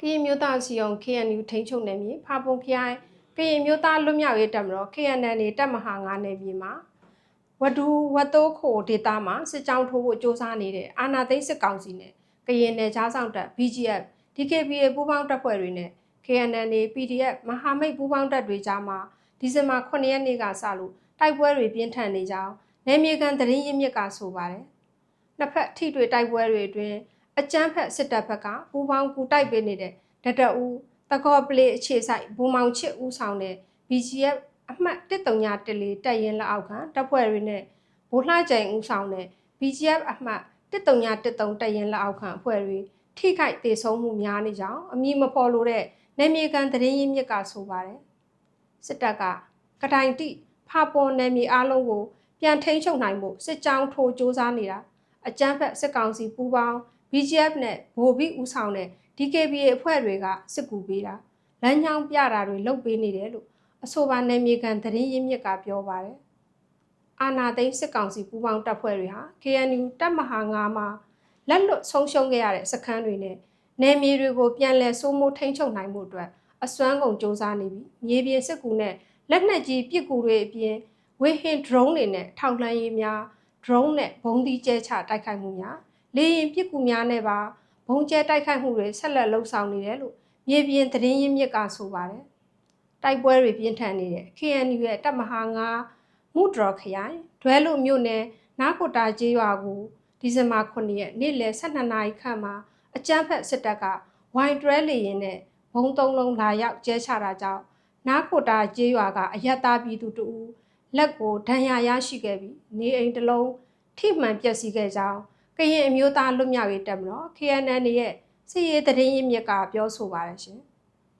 ကရင်မျိုးသားစီအောင် KNU ထိန်းချုပ်နယ်မြေဖာပုံခရိုင်ကရင်မျိုးသားလွတ်မြောက်ရေးတပ်မတော် KNN နေတပ်မဟာ9နယ်မြေမှာဝဒူဝတ်တိုးခိုဒေတာမှာစစ်ကြောင်းထိုးဖို့စ조사နေတဲ့အာနာသိန်းစစ်ကောင်စီနဲ့ကရင်နယ်ခြားဆောင်တပ် BGF DKBA ပူးပေါင်းတပ်ဖွဲ့တွေနဲ့ KNN နေ PDF မဟာမိတ်ပူးပေါင်းတပ်တွေကြားမှာဒီဇင်ဘာ9ရက်နေ့ကစလို့တိုက်ပွဲတွေပြင်းထန်နေကြောင်းနယ်မြေကန်သတင်းရင်းမြစ်ကဆိုပါတယ်။နှစ်ဖက်ထိတွေ့တိုက်ပွဲတွေအတွင်း အကြမ်းဖက်စစ်တပ်ဘက်ကပူးပေါင်းကူတိုက်ပေးနေတဲ့ဒတ်တအူတကောပလေအခြေဆိုင်ဘူမောင်ချစ်ဦးဆောင်တဲ့ BGF အမှတ်1314တပ်ရင်းလက်အောက်ခံတပ်ဖွဲ့တွေနဲ့ဗိုလ်လှကြိမ်ဦးဆောင်တဲ့ BGF အမှတ်1313တပ်ရင်းလက်အောက်ခံအဖွဲ့တွေထိခိုက်ဒေဆုံးမှုများနေကြောင်းအမည်မဖော်လို့တဲ့နယ်မြေကန်သတင်းရင်းမြစ်ကဆိုပါတယ်စစ်တပ်ကကတိုင်တိဖာပေါ်နယ်မြေအလုံးကို ပြန်ထိန်းချုပ်နိုင်ဖို့စစ်ကြောင်းထိုးစ조사နေတာအကြမ်းဖက်စစ်ကောင်စီပူးပေါင်း BGF နဲ့ဗိုလ်ဘီဦးဆောင်တဲ့ DKBA အဖွဲ့တွေကစစ်ကူပေးတာလမ်းကြောင်းပြတာတွေလုပ်ပေးနေတယ်လို့အဆိုပါနယ်မြေကန်သတင်းရင်းမြစ်ကပြောပါတယ်အာနာသိန်းစစ်ကောင်စီပူးပေါင်းတပ်ဖွဲ့တွေဟာ KNU တပ်မဟာ9မှာလက်လွတ်ဆုံးရှုံးခဲ့ရတဲ့စခန်းတွေနဲ့နယ်မြေတွေကိုပြန်လည်စိုးမိုးထိန်းချုပ်နိုင်မှုအတွက်အစွမ်းကုန်စ조사နေပြီးမြေပြင်စစ်ကူနဲ့လက်နက်ကြီးပစ်ကူတွေအပြင်ဝေဟင် drone တွေနဲ့ထောက်လှမ်းရေးများ drone နဲ့ဘုံဒီကျဲချတိုက်ခိုက်မှုများ လေရင်ပစ်ကူများနဲ့ပါဘုံကျဲတိုက်ခိုက်မှုတွေဆက်လက်လှုပ်ဆောင်နေတယ်လို့မြေပြင်သတင်းရင်းမြစ်ကဆိုပါတယ်တိုက်ပွဲတွေပြင်းထန်နေတဲ့ KNU ရဲ့တပ်မဟာ9မူဒရခရိုင်ဒွဲလူမြို့နယ်နားကိုတာကျေးရွာကိုဒီဇင်ဘာ9ရက်နေ့လယ်12နာရီခန့်မှာအကြမ်းဖက်စစ်တပ်ကဝိုင်တွဲလေရင်နဲ့ဘုံသုံးလုံးလာရောက်ကျဲချတာကြောင့်နားကိုတာကျေးရွာကအယက်သားပြည်သူတို့လက်ကိုဒဏ်ရာရရှိခဲ့ပြီးနေအိမ်တစ်လုံးထိမှန်ပျက်စီးခဲ့ကြောင်း ကရင်အမျိုးသားလွတ်မြောက်ရေးတပ်မတော် KNN ရဲ့စစ်ရေးသတင်းရင်းမြစ်ကပြောဆိုပါတယ်ရှင်။